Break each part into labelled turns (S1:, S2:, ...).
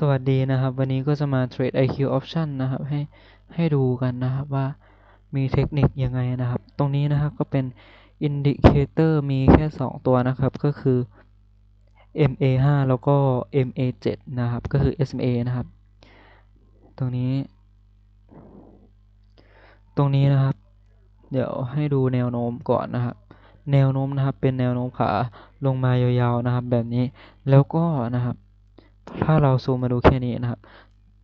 S1: สวัสดีนะครับ วันนี้ก็จะมา Trade IQ Option นะครับ ให้ให้ดูกันนะครับว่ามีเทคนิคยังไงนะครับ ตรงนี้นะครับก็เป็น Indicator มีแค่ 2 ตัวนะครับ ก็คือ MA5 แล้วก็ MA7 นะครับ ก็คือ SMA นะครับ ตรงนี้ ตรงนี้นะครับ เดี๋ยวให้ดูแนวโน้มก่อนนะครับ แนวโน้มนะครับเป็นแนวโน้มขาลงมายาวๆนะครับ แบบนี้แล้วก็นะครับ ถ้าเราซูมมาดูแค่นี้นะครับ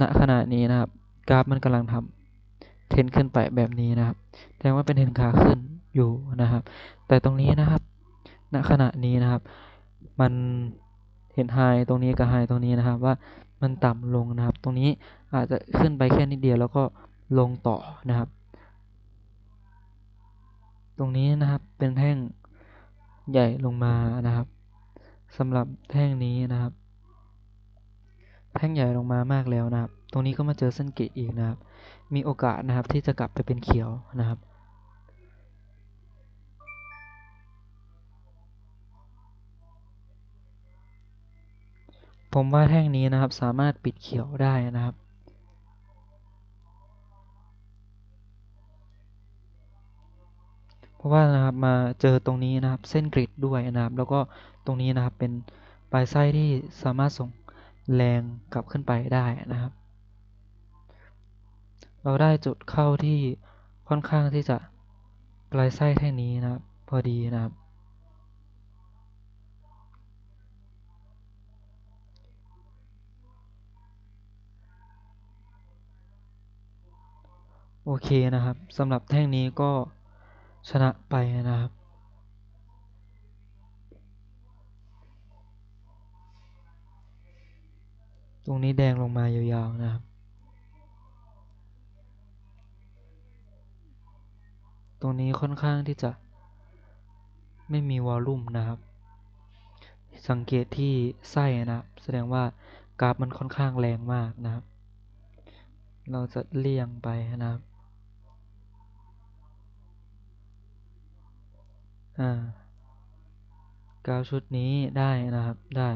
S1: ณ ขณะนี้นะครับ กราฟมันกำลังทำเทนขึ้นไปแบบนี้นะครับแสดงว่าเป็นเทนขาขึ้นอยู่นะครับ แต่ตรงนี้นะครับ ณ ขณะนี้นะครับ มันเห็นไฮตรงนี้กับไฮตรงนี้นะครับว่ามันต่ำลงนะครับ ตรงนี้อาจจะขึ้นไปแค่นิดเดียวแล้วก็ลงต่อนะครับ ตรงนี้นะครับเป็นแท่งใหญ่ลงมานะครับสำหรับแท่งนี้นะครับ แท่งใหญ่ลงมามากแล้วนะครับ ตรงนี้ก็มาเจอเส้นกรีดอีกนะครับ มีโอกาสนะครับที่จะกลับไปเป็นเขียวนะครับ ผมว่าแท่งนี้นะครับสามารถปิดเขียวได้นะครับเพราะว่านะครับมาเจอตรงนี้นะครับเส้นกริดด้วยนะครับ แล้วก็ตรงนี้นะครับเป็นปลายไส้ที่สามารถส่ง แรงกลับขึ้นไปได้นะครับ เราได้จุดเข้าที่ค่อนข้างที่จะปลายไส้แท่งนี้นะครับ พอดีนะครับ โอเคนะครับสำหรับแท่งนี้ก็ชนะไปนะครับ ตรงนี้แดงลงมายาวๆนะครับ ตรงนี้ค่อนข้างที่จะไม่มีวอลลุ่มนะครับ สังเกตที่ไส้นะครับ แสดงว่ากราฟมันค่อนข้างแรงมากนะครับ เราจะเลี่ยงไปนะครับอ่ากราฟชุดนี้ได้นะครับได้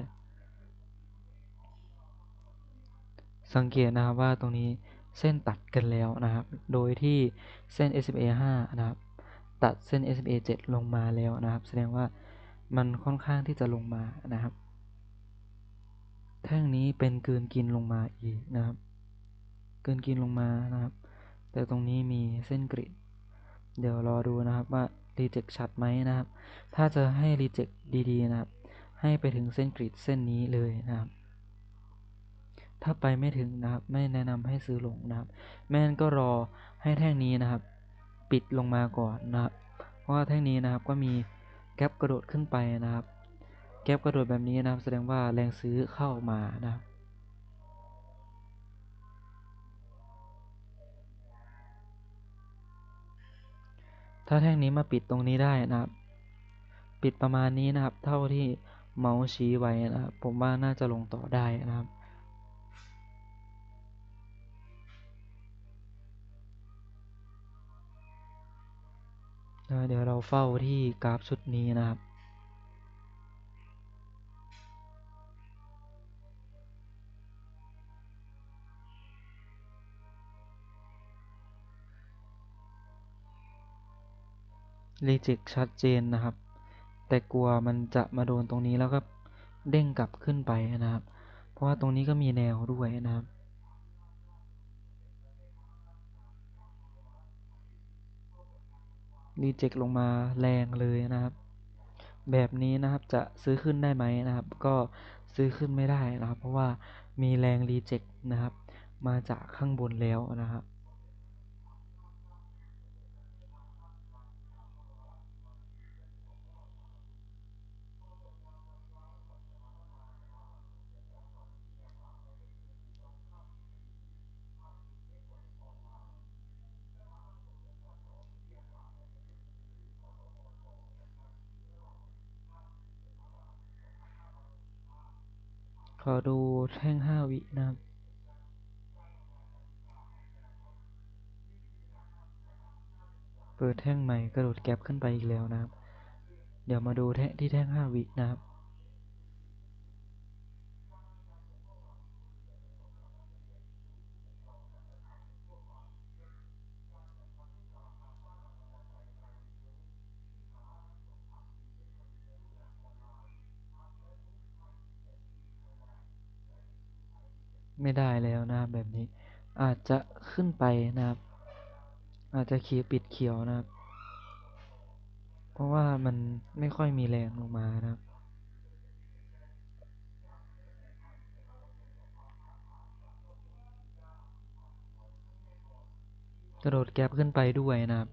S1: สังเกตนะครับว่าตรงนี้เส้นตัดกันแล้วนะครับ โดยที่เส้น SMA 5 นะครับ ตัดเส้น SMA 7 ลงมาแล้วนะครับ แสดงว่ามันค่อนข้างที่จะลงมานะครับ แท่งนี้เป็นเกินกินลงมาอีกนะครับ เกินกินลงมานะครับ แต่ตรงนี้มีเส้นกริด เดี๋ยวรอดูนะครับว่ารีเจ็คชัดไหมนะครับ ถ้าจะให้รีเจ็คดีๆนะครับ ให้ไปถึงเส้นกริดเส้นนี้เลยนะครับ ถ้าไปไม่ถึงนะครับ ไม่แนะนำให้ซื้อลงนะครับ แม่นก็รอให้แท่งนี้นะครับ ปิดลงมาก่อนนะครับ เพราะว่าแท่งนี้นะครับก็มีแกลบกระโดดขึ้นไปนะครับ แกลบกระโดดแบบนี้นะครับ แสดงว่าแรงซื้อเข้ามานะครับถ้าแท่งนี้มาปิดตรงนี้ได้นะครับ ปิดประมาณนี้นะครับ เท่าที่เมาส์ชี้ไว้นะครับ ผมว่าน่าจะลงต่อได้นะครับ เดี๋ยวเราเฝ้าที่กราฟชุดนี้นะครับ รีเจ็คชัดเจนนะครับ แต่กลัวมันจะมาโดนตรงนี้แล้วก็เด้งกลับขึ้นไปนะครับ เพราะว่าตรงนี้ก็มีแนวด้วยนะครับ รีเจ็คลงมาแรงเลยนะครับ แบบนี้นะครับจะซื้อขึ้นได้ไหมนะครับ ก็ซื้อขึ้นไม่ได้นะครับ เพราะว่ามีแรงรีเจ็คนะครับ มาจากข้างบนแล้วนะครับ ขอดูแท่งห้าวินะครับเปิดแท่งใหม่กระโดดแก็บขึ้นไปอีกแล้วนะครับ เดี๋ยวมาดูแท่งที่แท่งห้าวินะครับ ไม่ได้แล้วนะครับแบบนี้ อาจจะขึ้นไปนะครับ อาจจะเขียวปิดเขียวนะครับ เพราะว่ามันไม่ค่อยมีแรงลงมานะครับกระโดดแก๊ปขึ้นไปด้วยนะครับ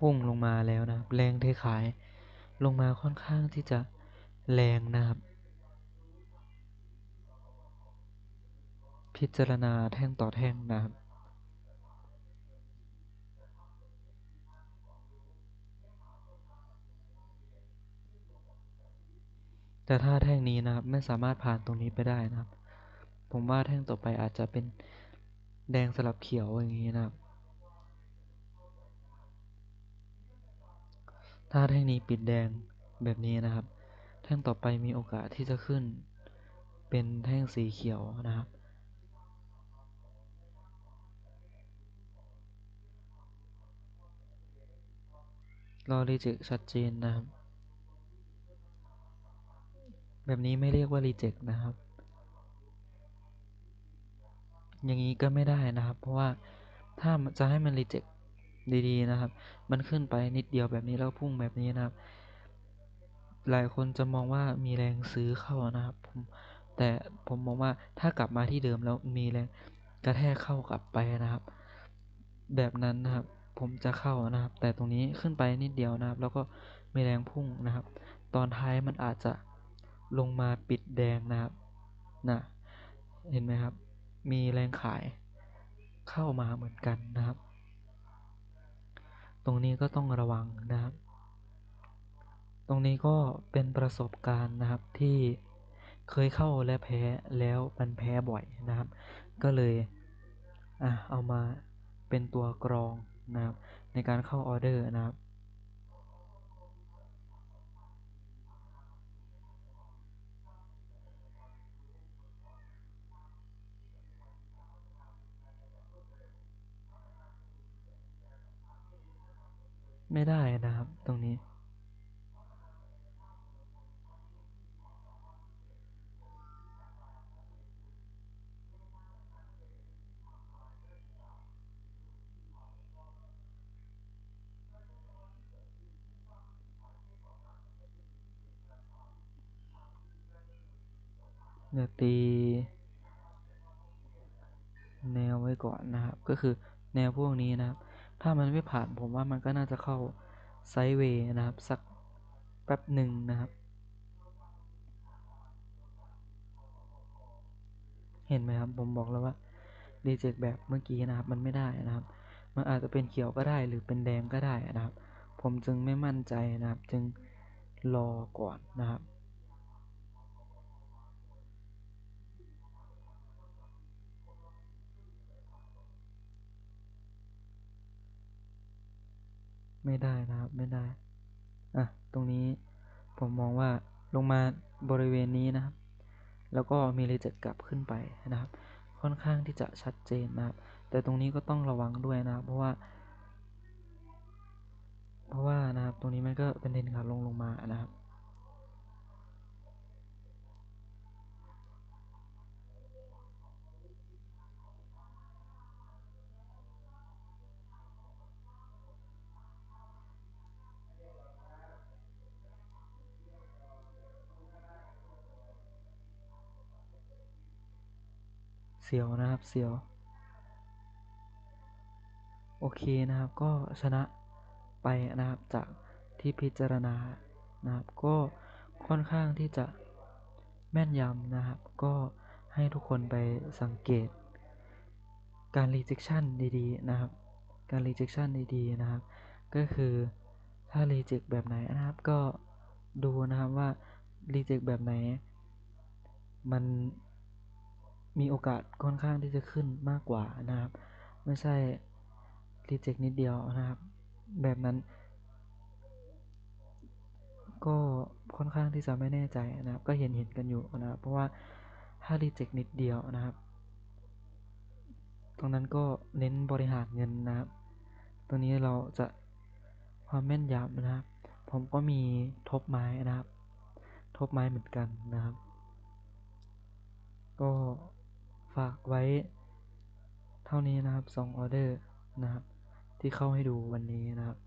S1: พุ่งลงมาแล้วนะแรงเทขายลงมาค่อนข้างที่จะแรงนะครับ พิจารณาแท่งต่อแท่งนะครับแต่ถ้าแท่งนี้นะครับไม่สามารถผ่านตรงนี้ไปได้นะครับ ผมว่าแท่งต่อไปอาจจะเป็นแดงสลับเขียวอย่างนี้นะครับ ถ้าแท่งนี้ปิดแดงแบบนี้นะครับ แท่งต่อไปมีโอกาสที่จะขึ้น เป็นแท่งสีเขียวนะครับ รอรีเจ็คชัดเจนนะครับ แบบนี้ไม่เรียกว่ารีเจ็คนะครับ อย่างนี้ก็ไม่ได้นะครับ เพราะว่าถ้าจะให้มันรีเจ็ค ดีๆนะครับ มันขึ้นไปนิดเดียวแบบนี้แล้วพุ่งแบบนี้นะครับ หลายคนจะมองว่ามีแรงซื้อเข้านะครับผมแต่ผมมองว่าถ้ากลับมาที่เดิมแล้วมีแรงกระแทกเข้ากลับไปนะครับ แบบนั้นนะครับ ผมจะเข้านะครับ แต่ตรงนี้ขึ้นไปนิดเดียวนะครับ แล้วก็มีแรงพุ่งนะครับ ตอนท้ายมันอาจจะลงมาปิดแดงนะครับนะเห็นไหมครับ มีแรงขายเข้ามาเหมือนกันนะครับ ตรงนี้ก็ต้องระวังนะครับ ตรงนี้ก็เป็นประสบการณ์นะครับที่เคยเข้าและแพ้แล้วมันแพ้บ่อยนะครับ ก็เลยอะเอามาเป็นตัวกรองนะครับในการเข้าออเดอร์นะครับ ไม่ได้นะครับ ตรงนี้ เดี๋ยวตี แนวไว้ก่อนนะครับ ก็คือแนวพวกนี้นะครับ ถ้ามันไม่ผ่านผมว่ามันก็น่าจะเข้าไซด์เวย์นะครับ สักแป๊บหนึ่งนะครับ เห็นไหมครับ ผมบอกแล้วว่ารีเจ็คแบบเมื่อกี้นะครับ มันไม่ได้นะครับ มันอาจจะเป็นเขียวก็ได้หรือเป็นแดงก็ได้นะครับ ผมจึงไม่มั่นใจนะครับ จึงรอก่อนนะครับ ไม่ได้นะครับ ไม่ได้ อะ ตรงนี้ผมมองว่าลงมาบริเวณนี้นะครับ แล้วก็มีรีเจ็คกลับขึ้นไปนะครับ ค่อนข้างที่จะชัดเจนนะครับ แต่ตรงนี้ก็ต้องระวังด้วยนะครับ เพราะว่า เพราะว่านะครับ ตรงนี้มันก็เป็นเทรนขาลงลงมานะครับ เสียวนะครับเสียวโอเคนะครับก็ชนะไปนะครับจากที่พิจารณานะครับก็ค่อนข้างที่จะแม่นยำนะครับ ก็ให้ทุกคนไปสังเกต การ rejection ดีๆนะครับ การ rejection ดีๆนะครับ ก็คือถ้า reject แบบไหนนะครับก็ดูนะครับว่า reject แบบไหน มัน มีโอกาสค่อนข้างที่จะขึ้นมากกว่านะครับ ไม่ใช่รีเจ็คนิดเดียวนะครับ แบบนั้น ก็ค่อนข้างที่จะไม่แน่ใจนะครับ ก็เห็นเห็นกันอยู่นะครับ เพราะว่าถ้ารีเจ็คนิดเดียวนะครับ ตรงนั้นก็เน้นบริหารเงินนะครับตรงนี้เราจะความแม่นยำนะครับ ผมก็มีทบไม้นะครับ ทบไม้เหมือนกันนะครับ ก็ ฝากไว้เท่านี้นะครับสองออเดอร์นะครับที่เข้าให้ดูวันนี้นะครับ